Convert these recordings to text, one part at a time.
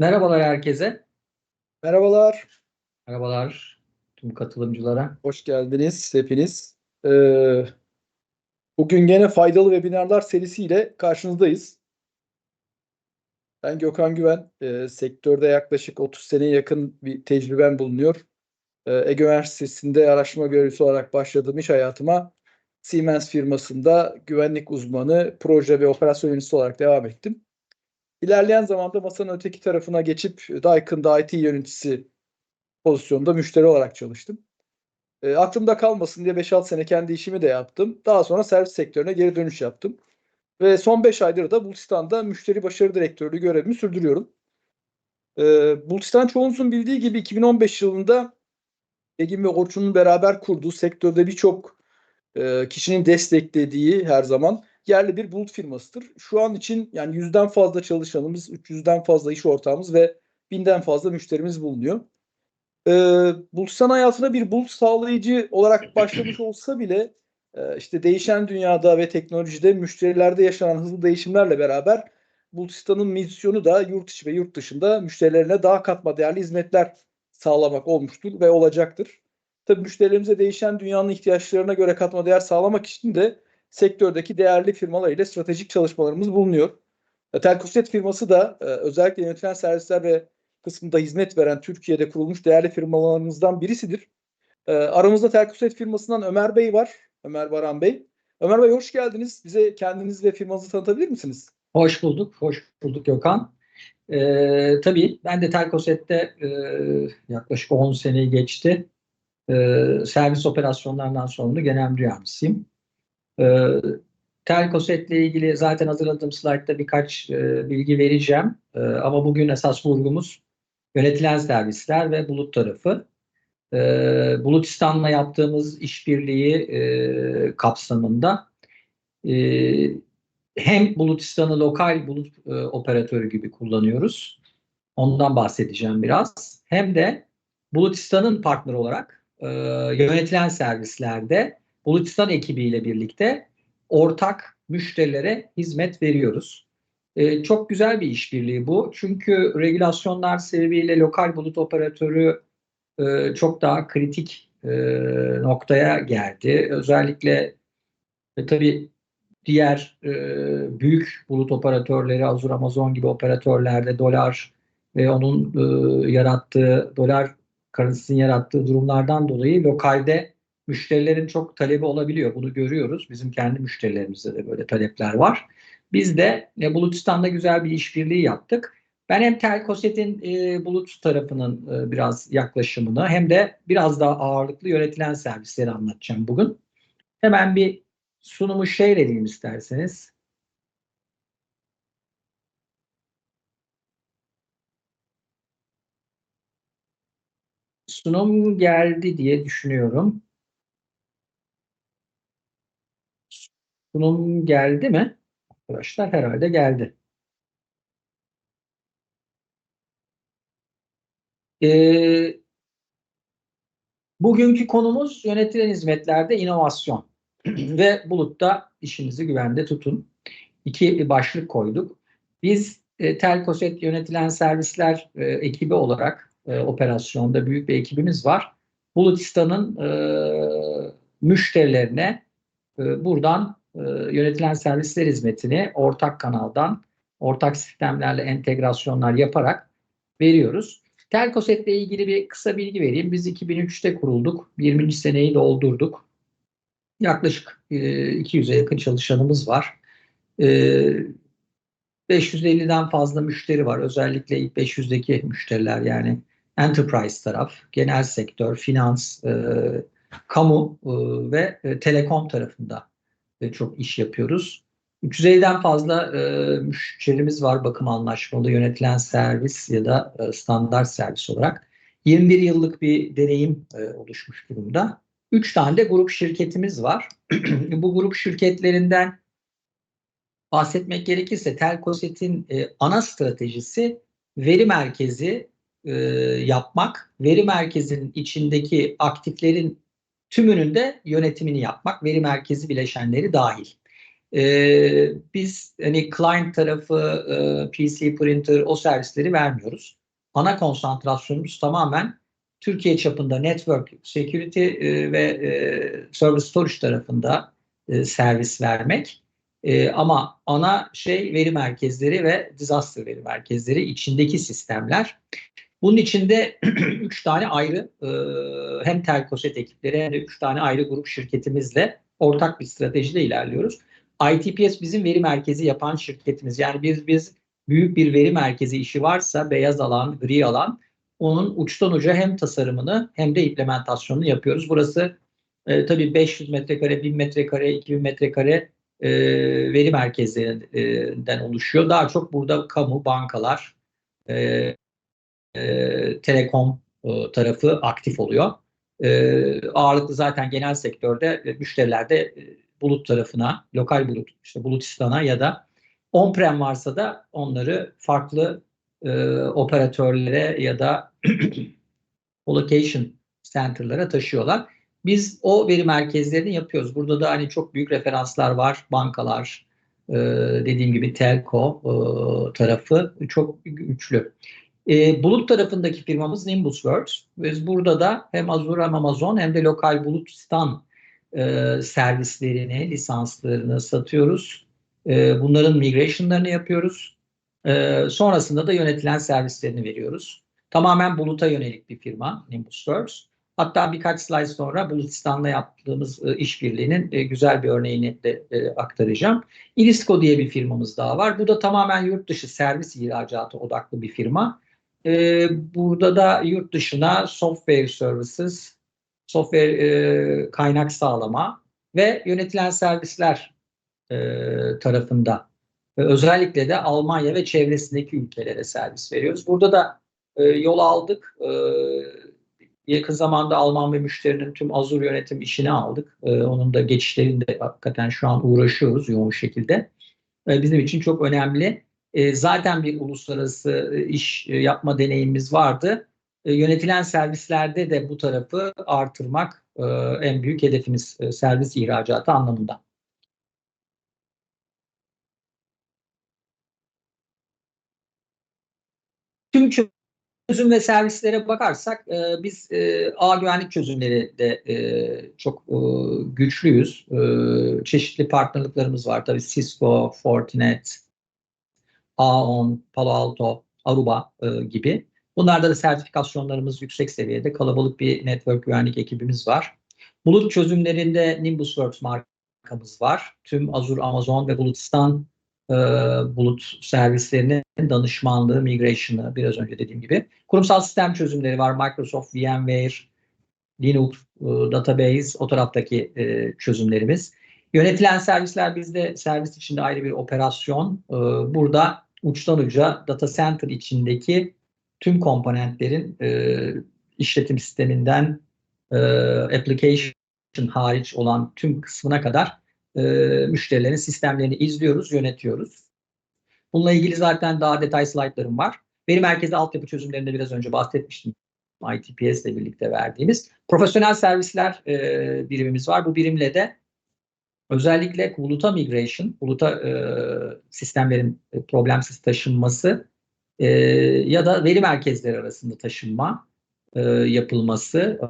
Merhabalar herkese. Merhabalar, Merhabalar tüm katılımcılara. hoş geldiniz hepiniz. Ee, bugün gene faydalı webinarlar serisiyle karşınızdayız. Ben Gökhan Güven, Ee, sektörde yaklaşık 30 seneye yakın bir tecrübem bulunuyor. Ee, Ege Üniversitesi'nde araştırma görevlisi olarak başladığım iş hayatıma Siemens firmasında güvenlik uzmanı, proje ve operasyon yöneticisi olarak devam ettim. İlerleyen zamanda masanın öteki tarafına geçip Daikin'da IT yöneticisi pozisyonda müşteri olarak çalıştım. E, aklımda kalmasın diye 5-6 sene kendi işimi de yaptım. Daha sonra servis sektörüne geri dönüş yaptım. Ve son 5 aydır da Bulutistan'da müşteri başarı direktörlüğü görevimi sürdürüyorum. E, Bulutistan çoğunuzun bildiği gibi 2015 yılında Egin ve Orçun'un beraber kurduğu sektörde birçok e, kişinin desteklediği her zaman yerli bir bulut firmasıdır. Şu an için yani yüzden fazla çalışanımız, 300'den fazla iş ortağımız ve binden fazla müşterimiz bulunuyor. Ee, Bulutsan hayatına bir bulut sağlayıcı olarak başlamış olsa bile e, işte değişen dünyada ve teknolojide müşterilerde yaşanan hızlı değişimlerle beraber Bulutistan'ın misyonu da yurt içi ve yurt dışında müşterilerine daha katma değerli hizmetler sağlamak olmuştur ve olacaktır. Tabii müşterilerimize değişen dünyanın ihtiyaçlarına göre katma değer sağlamak için de sektördeki değerli firmalar ile stratejik çalışmalarımız bulunuyor. E, Telkoset firması da e, özellikle yönetilen servisler ve kısmında hizmet veren Türkiye'de kurulmuş değerli firmalarımızdan birisidir. E, aramızda Telkoset firmasından Ömer Bey var. Ömer Baran Bey. Ömer Bey hoş geldiniz. Bize kendiniz ve firmanızı tanıtabilir misiniz? Hoş bulduk, hoş bulduk Gökhan. Ee, tabii ben de Telkoset'te e, yaklaşık 10 seneyi geçti. Ee, servis operasyonlarından sorumlu genel müdür yardımcısıyım. Ee, Telkoset'le ilgili zaten hazırladığım slaytta birkaç e, bilgi vereceğim. E, ama bugün esas vurgumuz yönetilen servisler ve bulut tarafı. E, Bulutistan'la yaptığımız işbirliği e, kapsamında e, hem Bulutistan'ı lokal bulut e, operatörü gibi kullanıyoruz. Ondan bahsedeceğim biraz. Hem de Bulutistan'ın partner olarak e, yönetilen servislerde Bulutistan ekibiyle birlikte ortak müşterilere hizmet veriyoruz. E, çok güzel bir işbirliği bu. Çünkü regülasyonlar sebebiyle lokal bulut operatörü e, çok daha kritik e, noktaya geldi. Özellikle e, tabii diğer e, büyük bulut operatörleri Azure, Amazon gibi operatörlerde dolar ve onun e, yarattığı dolar currency'nin yarattığı durumlardan dolayı lokalde müşterilerin çok talebi olabiliyor. Bunu görüyoruz. Bizim kendi müşterilerimizde de böyle talepler var. Biz de e, Bulutistan'da güzel bir işbirliği yaptık. Ben hem Telkoset'in e, bulut tarafının e, biraz yaklaşımını hem de biraz daha ağırlıklı yönetilen servisleri anlatacağım bugün. Hemen bir sunumu share edeyim isterseniz. Sunum geldi diye düşünüyorum. Sunum geldi mi? Arkadaşlar herhalde geldi. Ee, bugünkü konumuz yönetilen hizmetlerde inovasyon ve bulutta işinizi güvende tutun. İki başlık koyduk. Biz e, Telkoset yönetilen servisler e, ekibi olarak e, operasyonda büyük bir ekibimiz var. Bulutistan'ın e, müşterilerine e, buradan e, yönetilen servisler hizmetini ortak kanaldan, ortak sistemlerle entegrasyonlar yaparak veriyoruz. Telkoset ile ilgili bir kısa bilgi vereyim. Biz 2003'te kurulduk. 20. seneyi doldurduk. Yaklaşık e, 200'e yakın çalışanımız var. E, 550'den fazla müşteri var. Özellikle ilk 500'deki müşteriler yani enterprise taraf, genel sektör, finans, e, kamu e, ve e, telekom tarafında e, çok iş yapıyoruz. 350'den fazla e, müşterimiz var bakım anlaşmalı yönetilen servis ya da e, standart servis olarak. 21 yıllık bir deneyim e, oluşmuş durumda. 3 tane de grup şirketimiz var. Bu grup şirketlerinden bahsetmek gerekirse Telkoset'in e, ana stratejisi veri merkezi e, yapmak, veri merkezinin içindeki aktiflerin tümünün de yönetimini yapmak, veri merkezi bileşenleri dahil. Ee, biz hani client tarafı, e, PC printer o servisleri vermiyoruz. Ana konsantrasyonumuz tamamen Türkiye çapında network security e, ve e, service storage tarafında e, servis vermek. E, ama ana şey veri merkezleri ve disaster veri merkezleri içindeki sistemler. Bunun içinde üç tane ayrı e, hem Telkoset ekipleri hem de üç tane ayrı grup şirketimizle ortak bir stratejide ilerliyoruz. ITPS bizim veri merkezi yapan şirketimiz. Yani biz biz büyük bir veri merkezi işi varsa beyaz alan, gri alan onun uçtan uca hem tasarımını hem de implementasyonunu yapıyoruz. Burası e, tabii 500 metrekare, 1000 metrekare, 2000 metrekare e, veri merkezlerinden oluşuyor. Daha çok burada kamu, bankalar, e, telekom e, tarafı aktif oluyor. E, ağırlıklı zaten genel sektörde e, müşterilerde bulut tarafına, lokal bulut, işte Bulutistan'a ya da on-prem varsa da onları farklı e, operatörlere ya da location center'lara taşıyorlar. Biz o veri merkezlerini yapıyoruz. Burada da hani çok büyük referanslar var. Bankalar, e, dediğim gibi telco e, tarafı çok güçlü. E, bulut tarafındaki firmamız NimbusWorks. Biz burada da hem Azure hem Amazon hem de lokal Bulutistan e, servislerini, lisanslarını satıyoruz. E, bunların migration'larını yapıyoruz. E, sonrasında da yönetilen servislerini veriyoruz. Tamamen buluta yönelik bir firma NimbusWorks. Hatta birkaç slide sonra Bulutistan'la yaptığımız e, işbirliğinin e, güzel bir örneğini de e, aktaracağım. Ilisko diye bir firmamız daha var. Bu da tamamen yurt dışı servis ihracatı odaklı bir firma. E, burada da yurt dışına software services, software e, kaynak sağlama ve yönetilen servisler e, tarafında e, özellikle de Almanya ve çevresindeki ülkelere servis veriyoruz. Burada da e, yol aldık. E, yakın zamanda Alman bir müşterinin tüm Azure yönetim işini aldık. E, onun da geçişlerinde hakikaten şu an uğraşıyoruz yoğun şekilde. E, bizim için çok önemli. E, zaten bir uluslararası e, iş e, yapma deneyimimiz vardı. Yönetilen servislerde de bu tarafı artırmak en büyük hedefimiz servis ihracatı anlamında. Tüm çözüm ve servislere bakarsak biz e, ağ güvenlik çözümleri de çok güçlüyüz. Çeşitli partnerliklerimiz var. Tabii Cisco, Fortinet, Aon, Palo Alto, Aruba e, gibi. Bunlarda da sertifikasyonlarımız yüksek seviyede. Kalabalık bir network güvenlik ekibimiz var. Bulut çözümlerinde NimbusWorks markamız var. Tüm Azure, Amazon ve Bulutistan e, bulut servislerinin danışmanlığı, migration'ı biraz önce dediğim gibi. Kurumsal sistem çözümleri var. Microsoft, VMware, Linux, e, Database o taraftaki e, çözümlerimiz. Yönetilen servisler bizde servis içinde ayrı bir operasyon. E, burada uçtan uca data center içindeki tüm komponentlerin e, işletim sisteminden e, application hariç olan tüm kısmına kadar e, müşterilerin sistemlerini izliyoruz, yönetiyoruz. Bununla ilgili zaten daha detay slaytlarım var. Veri merkezi altyapı çözümlerinde biraz önce bahsetmiştim. ITPS ile birlikte verdiğimiz. Profesyonel servisler e, birimimiz var. Bu birimle de özellikle buluta migration, buluta e, sistemlerin problemsiz taşınması e, ya da veri merkezleri arasında taşınma e, yapılması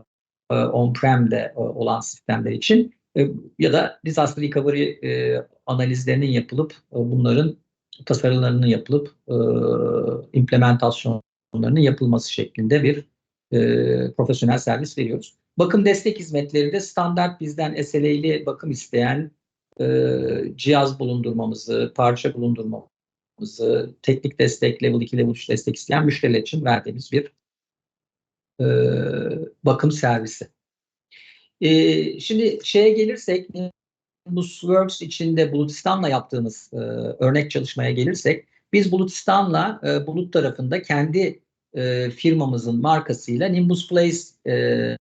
e, on-prem'de olan sistemler için e, ya da disaster recovery e, analizlerinin yapılıp e, bunların tasarımlarının yapılıp e, implementasyonlarının yapılması şeklinde bir e, profesyonel servis veriyoruz. Bakım destek hizmetleri de standart bizden SLA'li bakım isteyen e, cihaz bulundurmamızı, parça bulundurmamızı, teknik destek, level 2, level 3 destek isteyen müşteriler için verdiğimiz bir e, bakım servisi. E, şimdi şeye gelirsek, Works içinde Bulutistan'la yaptığımız e, örnek çalışmaya gelirsek, biz Bulutistan'la e, Bulut tarafında kendi e, firmamızın markasıyla Nimbus Place e,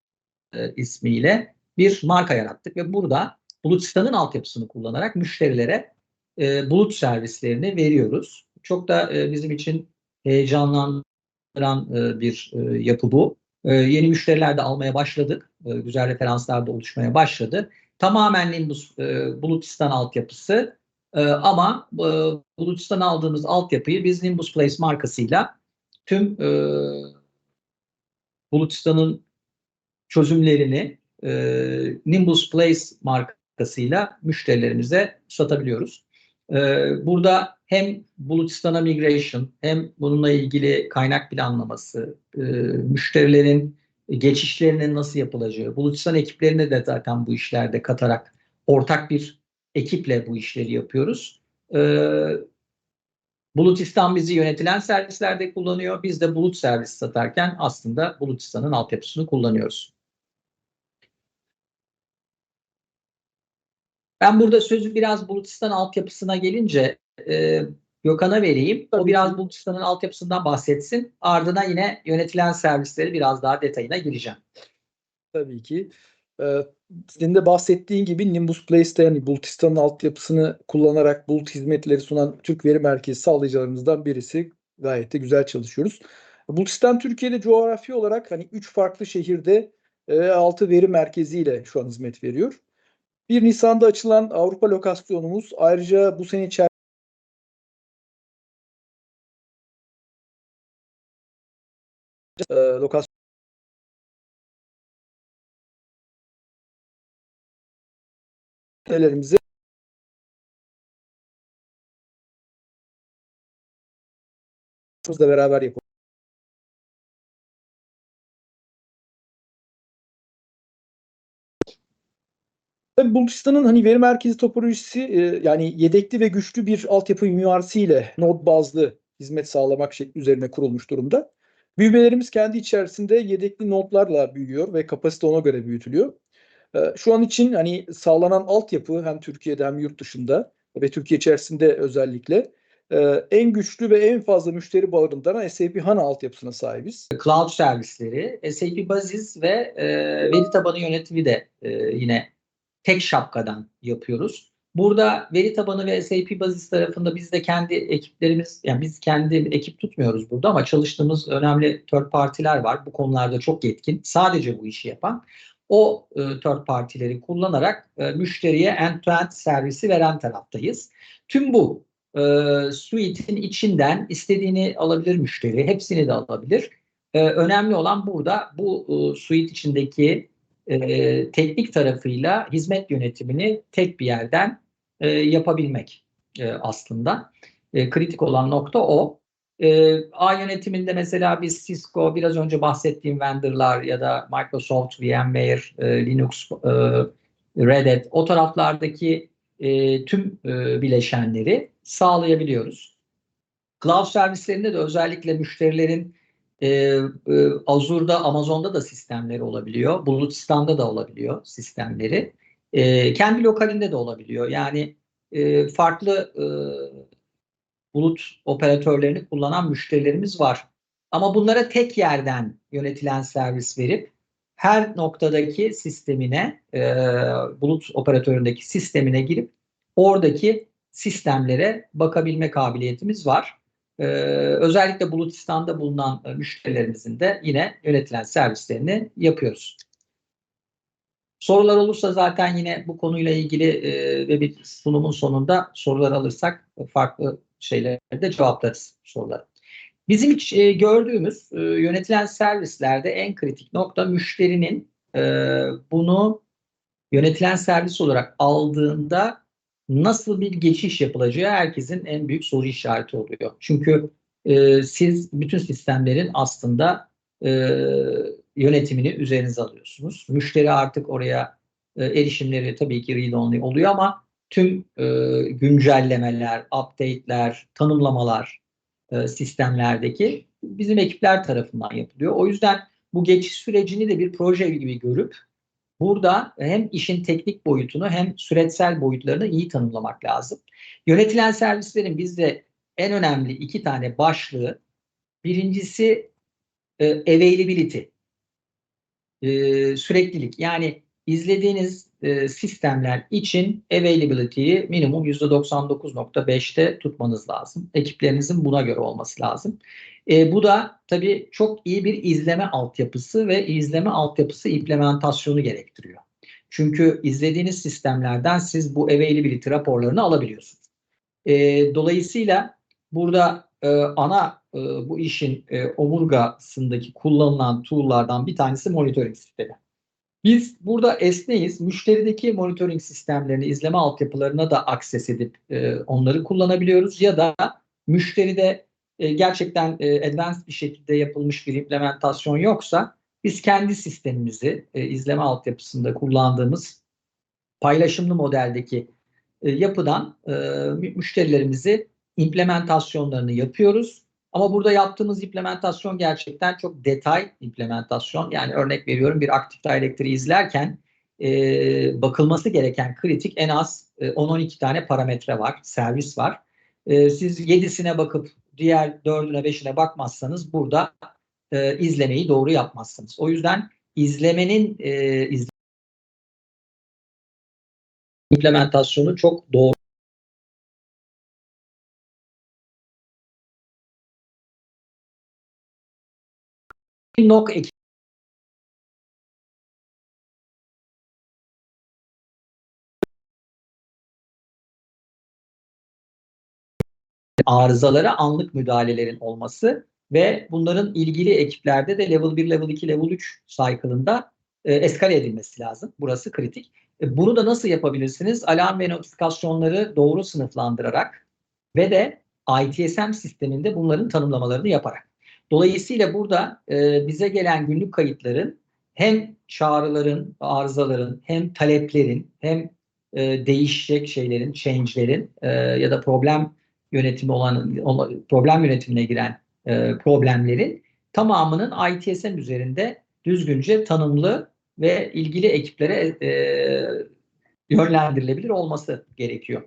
e, ismiyle bir marka yarattık ve burada Bulutistan'ın altyapısını kullanarak müşterilere e, bulut servislerini veriyoruz. Çok da e, bizim için heyecanlandıran e, bir e, yapı bu. E, yeni müşteriler de almaya başladık. E, güzel referanslar da oluşmaya başladı. Tamamen Nimbus e, Bulutistan altyapısı E, ama e, Bulutistan aldığımız altyapıyı biz Nimbus Place markasıyla tüm e, Bulutistan'ın çözümlerini e, Nimbus Place markasıyla müşterilerimize satabiliyoruz. E, burada hem Bulutistan'a migration hem bununla ilgili kaynak planlaması, e, müşterilerin geçişlerinin nasıl yapılacağı, Bulutistan ekiplerine de zaten bu işlerde katarak ortak bir ekiple bu işleri yapıyoruz. Ee, Bulutistan bizi yönetilen servislerde kullanıyor. Biz de bulut servis satarken aslında Bulutistan'ın altyapısını kullanıyoruz. Ben burada sözü biraz Bulutistan altyapısına gelince e, Gökhan'a vereyim. Tabii o biraz. Bulutistan'ın altyapısından bahsetsin. Ardına yine yönetilen servisleri biraz daha detayına gireceğim. Tabii ki. Ee, senin de bahsettiğin gibi Nimbus Place'te yani Bulutistan'ın altyapısını kullanarak bulut hizmetleri sunan Türk Veri Merkezi sağlayıcılarımızdan birisi. Gayet de güzel çalışıyoruz. Bulutistan Türkiye'de coğrafi olarak hani 3 farklı şehirde 6 veri merkeziyle şu an hizmet veriyor. 1 Nisan'da açılan Avrupa lokasyonumuz ayrıca bu sene içerisinde e, lokasyon da beraber yapalım. Tabii Bulutistan'ın hani veri merkezi topolojisi e, yani yedekli ve güçlü bir altyapı mimarisiyle node bazlı hizmet sağlamak şekli üzerine kurulmuş durumda. Büyümelerimiz kendi içerisinde yedekli nodlarla büyüyor ve kapasite ona göre büyütülüyor. E, Şu an için hani sağlanan altyapı hem Türkiye'de hem yurt dışında ve Türkiye içerisinde özellikle e, en güçlü ve en fazla müşteri barındıran SAP HANA altyapısına sahibiz. Cloud servisleri, SAP Basis ve veri tabanı yönetimi de yine tek şapkadan yapıyoruz. Burada veri tabanı ve SAP Basis tarafında biz de kendi ekiplerimiz, yani biz kendi ekip tutmuyoruz burada ama çalıştığımız önemli third partiler var. Bu konularda çok yetkin. Sadece bu işi yapan. O e, third partileri kullanarak e, müşteriye end-to-end servisi veren taraftayız. Tüm bu e, suite'in içinden istediğini alabilir müşteri. Hepsini de alabilir. E, önemli olan burada bu e, suite içindeki e, teknik tarafıyla hizmet yönetimini tek bir yerden e, yapabilmek e, aslında. E, kritik olan nokta o. E, A yönetiminde mesela biz Cisco, biraz önce bahsettiğim vendorlar ya da Microsoft, VMware, e, Linux, e, Red Hat o taraflardaki e, tüm e, bileşenleri sağlayabiliyoruz. Cloud servislerinde de özellikle müşterilerin e, e, Azure'da, Amazon'da da sistemleri olabiliyor. Bulutistan'da da olabiliyor sistemleri. E, kendi lokalinde de olabiliyor. Yani e, farklı e, bulut operatörlerini kullanan müşterilerimiz var. Ama bunlara tek yerden yönetilen servis verip her noktadaki sistemine, e, bulut operatöründeki sistemine girip oradaki sistemlere bakabilme kabiliyetimiz var. Ee, özellikle Bulutistan'da bulunan e, müşterilerimizin de yine yönetilen servislerini yapıyoruz. Sorular olursa zaten yine bu konuyla ilgili e, ve bir sunumun sonunda sorular alırsak farklı şeylere de cevaplarız soruları. Bizim hiç e, gördüğümüz e, yönetilen servislerde en kritik nokta müşterinin e, bunu yönetilen servis olarak aldığında nasıl bir geçiş yapılacağı herkesin en büyük soru işareti oluyor. Çünkü e, siz bütün sistemlerin aslında e, yönetimini üzerinize alıyorsunuz. Müşteri artık oraya e, erişimleri tabii ki read-only oluyor ama tüm e, güncellemeler, update'ler, tanımlamalar e, sistemlerdeki bizim ekipler tarafından yapılıyor. O yüzden bu geçiş sürecini de bir proje gibi görüp Burada hem işin teknik boyutunu hem süreçsel boyutlarını iyi tanımlamak lazım. Yönetilen servislerin bizde en önemli iki tane başlığı. Birincisi e, availability. E, süreklilik. Yani izlediğiniz e, sistemler için availability'yi minimum %99.5'te tutmanız lazım. Ekiplerinizin buna göre olması lazım. E, bu da tabii çok iyi bir izleme altyapısı ve izleme altyapısı implementasyonu gerektiriyor. Çünkü izlediğiniz sistemlerden siz bu availability raporlarını alabiliyorsunuz. E, dolayısıyla burada e, ana e, bu işin e, omurgasındaki kullanılan tool'lardan bir tanesi monitoring sistemi. Biz burada esneyiz. Müşterideki monitoring sistemlerini, izleme altyapılarına da akses edip e, onları kullanabiliyoruz. Ya da müşteride e, gerçekten e, advanced bir şekilde yapılmış bir implementasyon yoksa biz kendi sistemimizi e, izleme altyapısında kullandığımız paylaşımlı modeldeki e, yapıdan e, mü- müşterilerimizi implementasyonlarını yapıyoruz. Ama burada yaptığımız implementasyon gerçekten çok detay implementasyon. Yani örnek veriyorum bir aktif dielectriği izlerken e, bakılması gereken kritik en az e, 10-12 tane parametre var, servis var. E, siz 7'sine bakıp diğer 4'üne 5'ine bakmazsanız burada e, izlemeyi doğru yapmazsınız. O yüzden izlemenin e, iz- implementasyonu çok doğru. NOC ekip arızalara anlık müdahalelerin olması ve bunların ilgili ekiplerde de level 1, level 2, level 3 cycle'ında e, eskale edilmesi lazım. Burası kritik. E, bunu da nasıl yapabilirsiniz? Alarm ve notifikasyonları doğru sınıflandırarak ve de ITSM sisteminde bunların tanımlamalarını yaparak. Dolayısıyla burada e, bize gelen günlük kayıtların hem çağrıların, arızaların, hem taleplerin, hem e, değişecek şeylerin, change'lerin e, ya da problem yönetimi olan, problem yönetimine giren e, problemlerin tamamının ITSM üzerinde düzgünce tanımlı ve ilgili ekiplere e, yönlendirilebilir olması gerekiyor.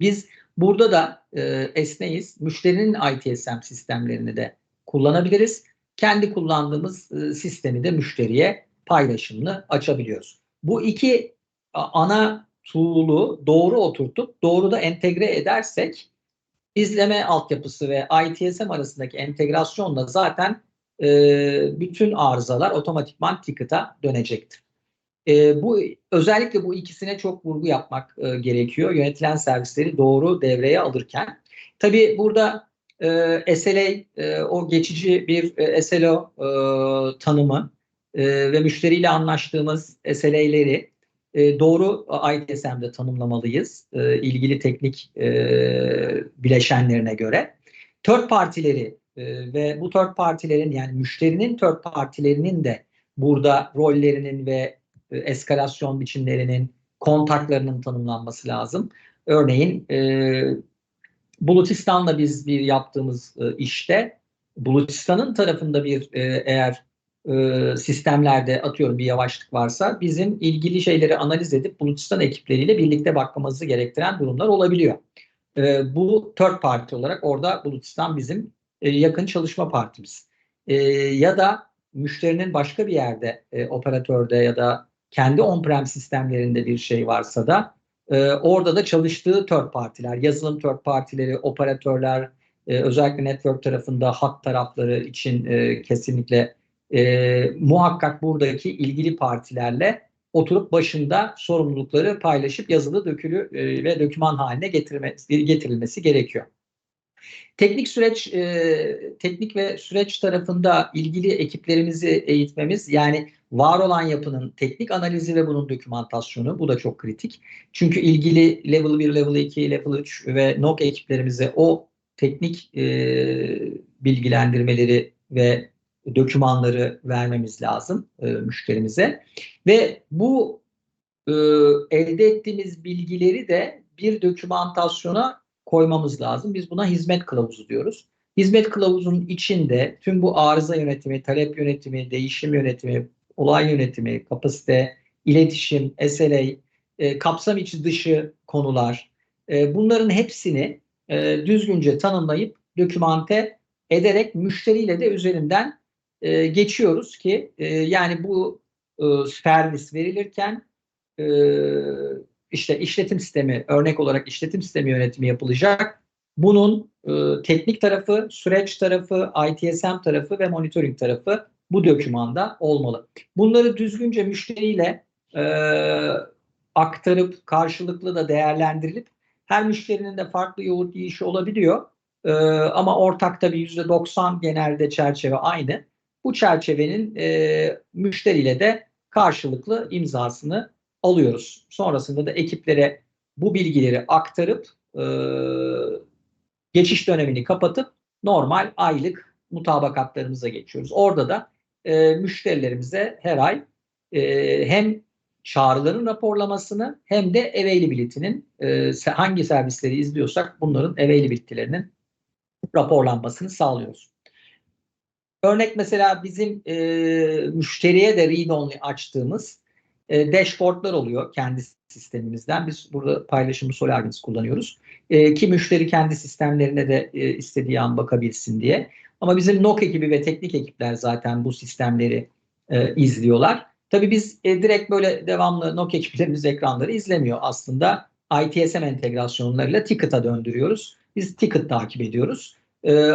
Biz burada da e, esneyiz. Müşterinin ITSM sistemlerini de kullanabiliriz. Kendi kullandığımız e, sistemi de müşteriye paylaşımlı açabiliyoruz. Bu iki ana tool'u doğru oturtup doğru da entegre edersek izleme altyapısı ve ITSM arasındaki entegrasyonla zaten e, bütün arızalar otomatikman ticket'a dönecektir. E, bu özellikle bu ikisine çok vurgu yapmak e, gerekiyor. Yönetilen servisleri doğru devreye alırken. Tabii burada e, SLA e, o geçici bir e, SLO e, tanımı e, ve müşteriyle anlaştığımız SLA'leri e, doğru ITSM'de tanımlamalıyız. E, ilgili teknik e, bileşenlerine göre. Third partileri e, ve bu third partilerin yani müşterinin third partilerinin de burada rollerinin ve e, eskalasyon biçimlerinin, kontaklarının tanımlanması lazım. Örneğin e, Bulutistan'la biz bir yaptığımız e, işte Bulutistan'ın tarafında bir e, eğer e, sistemlerde atıyorum bir yavaşlık varsa bizim ilgili şeyleri analiz edip Bulutistan ekipleriyle birlikte bakmamızı gerektiren durumlar olabiliyor. E, bu third party olarak orada Bulutistan bizim e, yakın çalışma partimiz. E, ya da müşterinin başka bir yerde e, operatörde ya da kendi on-prem sistemlerinde bir şey varsa da e, orada da çalıştığı third partiler, yazılım third partileri, operatörler, e, özellikle network tarafında hat tarafları için e, kesinlikle e, muhakkak buradaki ilgili partilerle oturup başında sorumlulukları paylaşıp yazılı dökülü e, ve döküman haline getirmesi, getirilmesi gerekiyor. Teknik süreç, e, teknik ve süreç tarafında ilgili ekiplerimizi eğitmemiz yani var olan yapının teknik analizi ve bunun dokümantasyonu bu da çok kritik. Çünkü ilgili level 1, level 2, level 3 ve NOC ekiplerimize o teknik e, bilgilendirmeleri ve dokümanları vermemiz lazım e, müşterimize. Ve bu e, elde ettiğimiz bilgileri de bir dokümantasyona koymamız lazım. Biz buna hizmet kılavuzu diyoruz. Hizmet kılavuzunun içinde tüm bu arıza yönetimi, talep yönetimi, değişim yönetimi, olay yönetimi, kapasite, iletişim, SLA, e, kapsam içi dışı konular, e, bunların hepsini e, düzgünce tanımlayıp dokümante ederek müşteriyle de üzerinden e, geçiyoruz ki e, yani bu e, servis verilirken e, işte işletim sistemi örnek olarak işletim sistemi yönetimi yapılacak. Bunun e, teknik tarafı, süreç tarafı, ITSM tarafı ve monitoring tarafı bu dokümanda olmalı. Bunları düzgünce müşteriyle e, aktarıp karşılıklı da değerlendirilip Her müşterinin de farklı yoğurt yiyişi olabiliyor. Ee, ama ortak tabii %90 genelde çerçeve aynı. Bu çerçevenin e, müşteriyle de karşılıklı imzasını alıyoruz. Sonrasında da ekiplere bu bilgileri aktarıp e, geçiş dönemini kapatıp normal aylık mutabakatlarımıza geçiyoruz. Orada da e, müşterilerimize her ay e, hem çağrıların raporlamasını hem de availability'nin e, hangi servisleri izliyorsak bunların availability'lerinin raporlanmasını sağlıyoruz. Örnek mesela bizim e, müşteriye de read-only açtığımız e, dashboardlar oluyor kendi sistemimizden. Biz burada paylaşımı SolarWinds kullanıyoruz. E, ki müşteri kendi sistemlerine de e, istediği an bakabilsin diye. Ama bizim NOC ekibi ve teknik ekipler zaten bu sistemleri e, izliyorlar. Tabii biz e, direkt böyle devamlı NOC ekiplerimiz ekranları izlemiyor. Aslında ITSM entegrasyonlarıyla ticket'a döndürüyoruz. Biz ticket takip ediyoruz. E,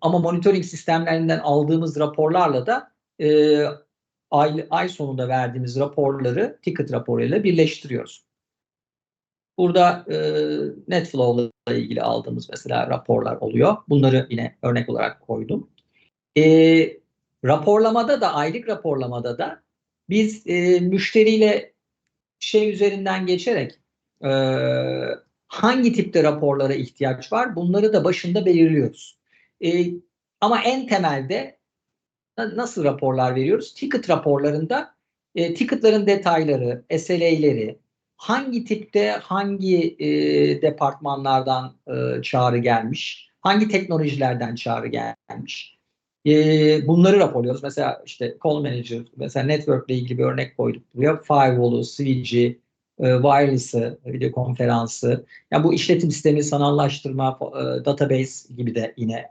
ama monitoring sistemlerinden aldığımız raporlarla da e, ay, ay sonunda verdiğimiz raporları ticket raporuyla birleştiriyoruz. Burada e, NetFlow ile ilgili aldığımız mesela raporlar oluyor. Bunları yine örnek olarak koydum. E, raporlamada da aylık raporlamada da biz e, müşteriyle şey üzerinden geçerek e, hangi tipte raporlara ihtiyaç var bunları da başında belirliyoruz. E, ama en temelde na- nasıl raporlar veriyoruz? Ticket raporlarında e, ticketların detayları, SLA'leri, hangi tipte hangi e, departmanlardan e, çağrı gelmiş, hangi teknolojilerden çağrı gelmiş. E, bunları raporluyoruz. Mesela işte call manager, mesela network ile ilgili bir örnek koyduk buraya. Firewall'u, switch'i, e, wireless'ı, video konferansı. Yani bu işletim sistemi, sanallaştırma, e, database gibi de yine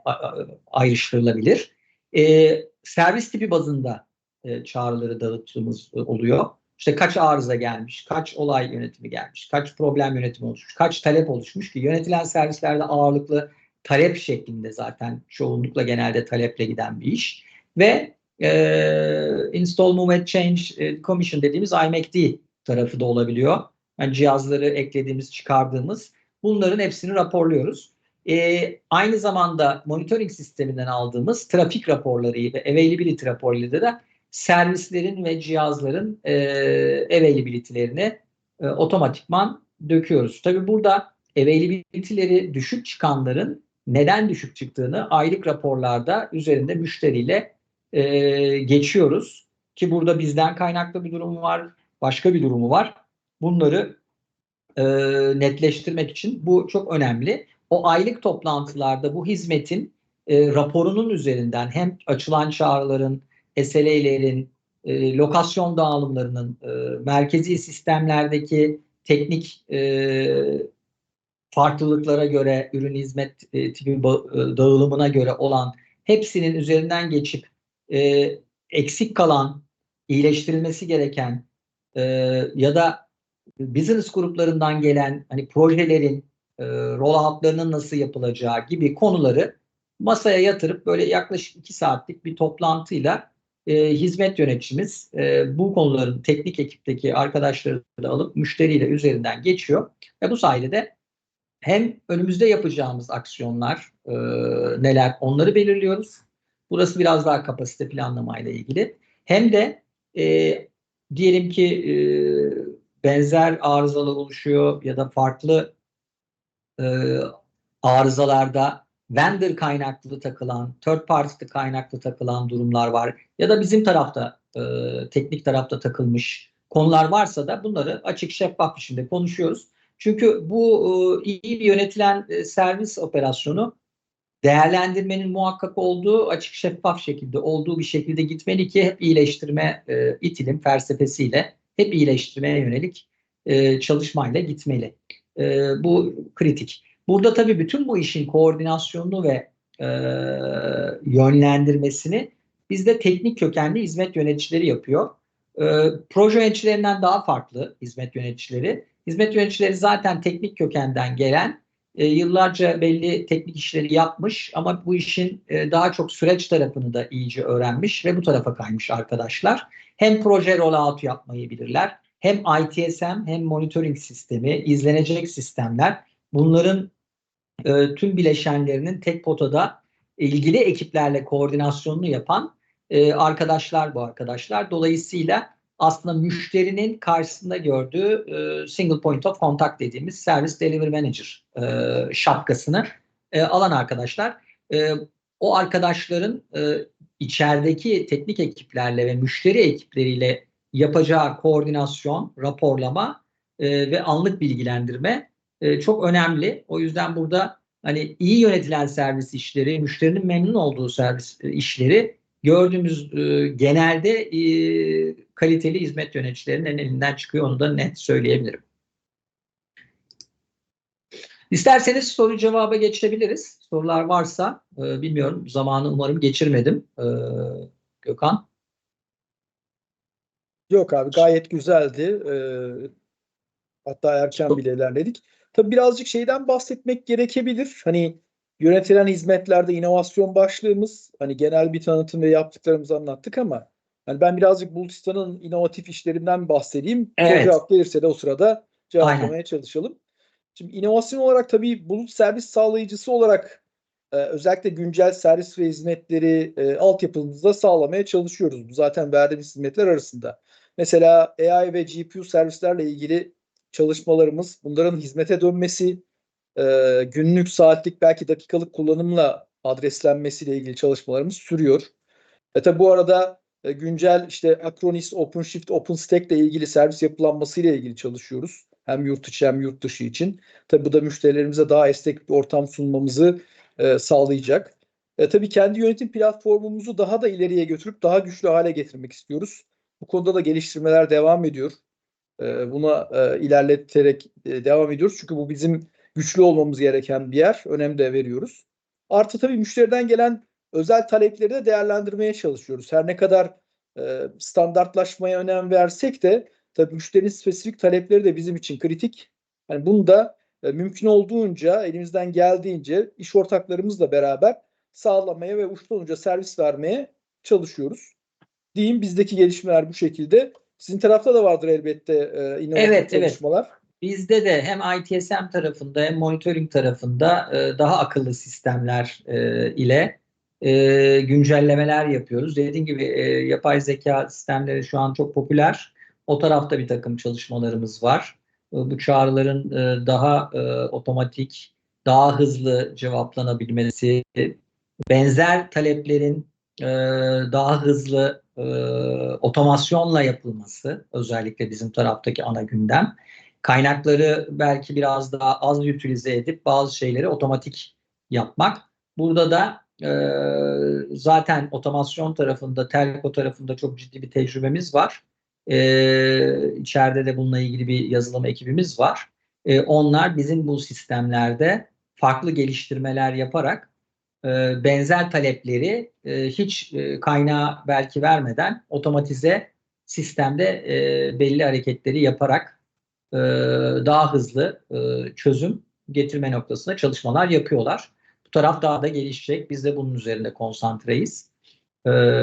ayrıştırılabilir. E, servis tipi bazında e, çağrıları dağıttığımız e, oluyor. İşte kaç arıza gelmiş, kaç olay yönetimi gelmiş, kaç problem yönetimi oluşmuş, kaç talep oluşmuş ki yönetilen servislerde ağırlıklı talep şeklinde zaten çoğunlukla genelde taleple giden bir iş. Ve e, install, move, change, e, commission dediğimiz IMACD tarafı da olabiliyor. Yani cihazları eklediğimiz, çıkardığımız bunların hepsini raporluyoruz. E, aynı zamanda monitoring sisteminden aldığımız trafik raporları ve availability raporları da servislerin ve cihazların e, availability'lerini e, otomatikman döküyoruz. Tabii burada availability'leri düşük çıkanların neden düşük çıktığını aylık raporlarda üzerinde müşteriyle e, geçiyoruz. Ki burada bizden kaynaklı bir durum var, başka bir durumu var. Bunları e, netleştirmek için bu çok önemli. O aylık toplantılarda bu hizmetin e, raporunun üzerinden hem açılan çağrıların, SLA'lerin, e, lokasyon dağılımlarının, e, merkezi sistemlerdeki teknik e, farklılıklara göre, ürün hizmet e, tipi e, dağılımına göre olan hepsinin üzerinden geçip e, eksik kalan, iyileştirilmesi gereken e, ya da business gruplarından gelen hani projelerin e, rolloutlarının nasıl yapılacağı gibi konuları masaya yatırıp böyle yaklaşık iki saatlik bir toplantıyla e, hizmet yöneticimiz e, bu konuların teknik ekipteki arkadaşları da alıp müşteriyle üzerinden geçiyor ve bu sayede de hem önümüzde yapacağımız aksiyonlar e, neler onları belirliyoruz. Burası biraz daha kapasite planlamayla ilgili. Hem de e, diyelim ki e, benzer arızalar oluşuyor ya da farklı e, arızalarda vendor kaynaklı takılan, third party kaynaklı takılan durumlar var. Ya da bizim tarafta, e, teknik tarafta takılmış konular varsa da bunları açık şeffaf biçimde konuşuyoruz. Çünkü bu e, iyi yönetilen e, servis operasyonu değerlendirmenin muhakkak olduğu, açık şeffaf şekilde olduğu bir şekilde gitmeli ki hep iyileştirme e, itilim felsefesiyle hep iyileştirmeye yönelik e, çalışmayla gitmeli. E, bu kritik. Burada tabii bütün bu işin koordinasyonunu ve e, yönlendirmesini bizde teknik kökenli hizmet yöneticileri yapıyor. E, proje yöneticilerinden daha farklı hizmet yöneticileri. Hizmet yöneticileri zaten teknik kökenden gelen e, yıllarca belli teknik işleri yapmış ama bu işin e, daha çok süreç tarafını da iyice öğrenmiş ve bu tarafa kaymış arkadaşlar. Hem proje rollout yapmayı bilirler, hem ITSM hem monitoring sistemi, izlenecek sistemler bunların e, tüm bileşenlerinin tek potada ilgili ekiplerle koordinasyonunu yapan e, arkadaşlar bu arkadaşlar. Dolayısıyla aslında müşterinin karşısında gördüğü e, single point of contact dediğimiz service delivery manager e, şapkasını e, alan arkadaşlar. E, o arkadaşların e, içerideki teknik ekiplerle ve müşteri ekipleriyle yapacağı koordinasyon, raporlama e, ve anlık bilgilendirme e, çok önemli. O yüzden burada hani iyi yönetilen servis işleri, müşterinin memnun olduğu servis e, işleri gördüğümüz e, genelde e, kaliteli hizmet yöneticilerinin elinden çıkıyor. Onu da net söyleyebilirim. İsterseniz soru cevaba geçebiliriz. Sorular varsa e, bilmiyorum. Zamanı umarım geçirmedim. E, Gökhan. Yok abi gayet güzeldi. Ee, hatta erken bile ilerledik. Tabii birazcık şeyden bahsetmek gerekebilir. Hani yönetilen hizmetlerde inovasyon başlığımız hani genel bir tanıtım ve yaptıklarımızı anlattık ama hani ben birazcık Bulutistan'ın inovatif işlerinden bahsedeyim. Evet. Soru cevap gelirse de o sırada cevaplamaya Aynen. çalışalım. Şimdi inovasyon olarak tabii bulut servis sağlayıcısı olarak e, özellikle güncel servis ve hizmetleri e, altyapımızda sağlamaya çalışıyoruz. Bu zaten verdiğimiz hizmetler arasında. Mesela AI ve GPU servislerle ilgili çalışmalarımız, bunların hizmete dönmesi, e, günlük, saatlik, belki dakikalık kullanımla adreslenmesiyle ilgili çalışmalarımız sürüyor. E tabi bu arada e, güncel işte Acronis, OpenShift, OpenStack ile ilgili servis yapılanması ile ilgili çalışıyoruz. Hem yurt içi hem yurt dışı için. Tabi bu da müşterilerimize daha esnek bir ortam sunmamızı e, sağlayacak. E, tabii kendi yönetim platformumuzu daha da ileriye götürüp daha güçlü hale getirmek istiyoruz. Bu konuda da geliştirmeler devam ediyor. E, buna e, ilerleterek e, devam ediyoruz. Çünkü bu bizim güçlü olmamız gereken bir yer. Önem de veriyoruz. Artı tabii müşteriden gelen özel talepleri de değerlendirmeye çalışıyoruz. Her ne kadar e, standartlaşmaya önem versek de tabii müşterinin spesifik talepleri de bizim için kritik. Yani bunu da e, mümkün olduğunca elimizden geldiğince iş ortaklarımızla beraber sağlamaya ve uçtan uca servis vermeye çalışıyoruz. Diyeyim bizdeki gelişmeler bu şekilde. Sizin tarafta da vardır elbette e, inovatif Evet, evet. çalışmalar. Bizde de hem ITSM tarafında hem monitoring tarafında e, daha akıllı sistemler e, ile e, güncellemeler yapıyoruz. Dediğim gibi e, yapay zeka sistemleri şu an çok popüler. O tarafta bir takım çalışmalarımız var. E, bu çağrıların e, daha e, otomatik, daha hızlı cevaplanabilmesi, benzer taleplerin e, daha hızlı e, otomasyonla yapılması özellikle bizim taraftaki ana gündem. Kaynakları belki biraz daha az utilize edip bazı şeyleri otomatik yapmak. Burada da e, zaten otomasyon tarafında, telko tarafında çok ciddi bir tecrübemiz var. E, içeride de bununla ilgili bir yazılım ekibimiz var. E, onlar bizim bu sistemlerde farklı geliştirmeler yaparak e, benzer talepleri e, hiç e, kaynağı belki vermeden otomatize sistemde belli hareketleri yaparak daha hızlı çözüm getirme noktasında çalışmalar yapıyorlar. Bu taraf daha da gelişecek. Biz de bunun üzerinde konsantreyiz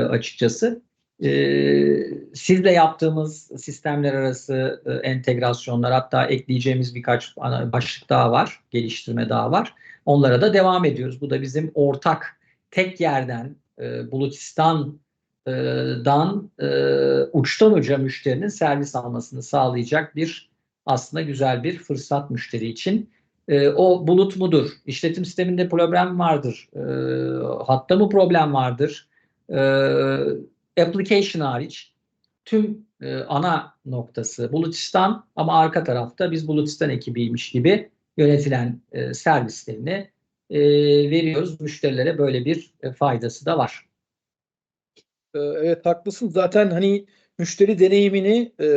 açıkçası. E, sizle yaptığımız sistemler arası e, entegrasyonlar hatta ekleyeceğimiz birkaç başlık daha var, geliştirme daha var. Onlara da devam ediyoruz. Bu da bizim ortak tek yerden e, Bulutistan'dan e, uçtan uca müşterinin servis almasını sağlayacak bir aslında güzel bir fırsat müşteri için. E, o bulut mudur? İşletim sisteminde problem vardır. E, hatta mı problem vardır? E, application hariç tüm e, ana noktası Bulutistan ama arka tarafta biz Bulutistan ekibiymiş gibi yönetilen e, servislerini e, veriyoruz. Müşterilere böyle bir e, faydası da var. Ee, Evet haklısın. Zaten hani müşteri deneyimini e,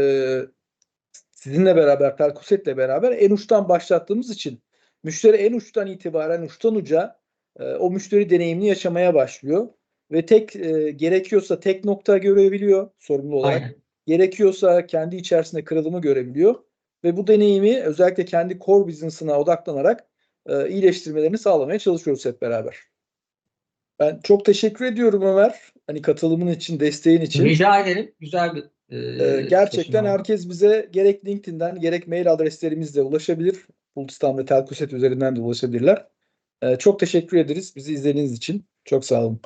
sizinle beraber, Telkoset'le beraber en uçtan başlattığımız için müşteri en uçtan itibaren uçtan uca e, o müşteri deneyimini yaşamaya başlıyor. Ve tek e, gerekiyorsa tek nokta görebiliyor sorumlu olarak. Aynen. Gerekiyorsa kendi içerisinde kırılımı görebiliyor. Ve bu deneyimi özellikle kendi core business'ına odaklanarak e, iyileştirmelerini sağlamaya çalışıyoruz hep beraber. Ben çok teşekkür ediyorum Ömer. Hani katılımın için, desteğin için. Rica ederim. Güzel bir e, Ee, gerçekten herkes bize gerek LinkedIn'den gerek mail adreslerimizle ulaşabilir. Bulutistan ve Telkoset üzerinden de ulaşabilirler. E, çok teşekkür ederiz bizi izlediğiniz için. Çok sağ olun.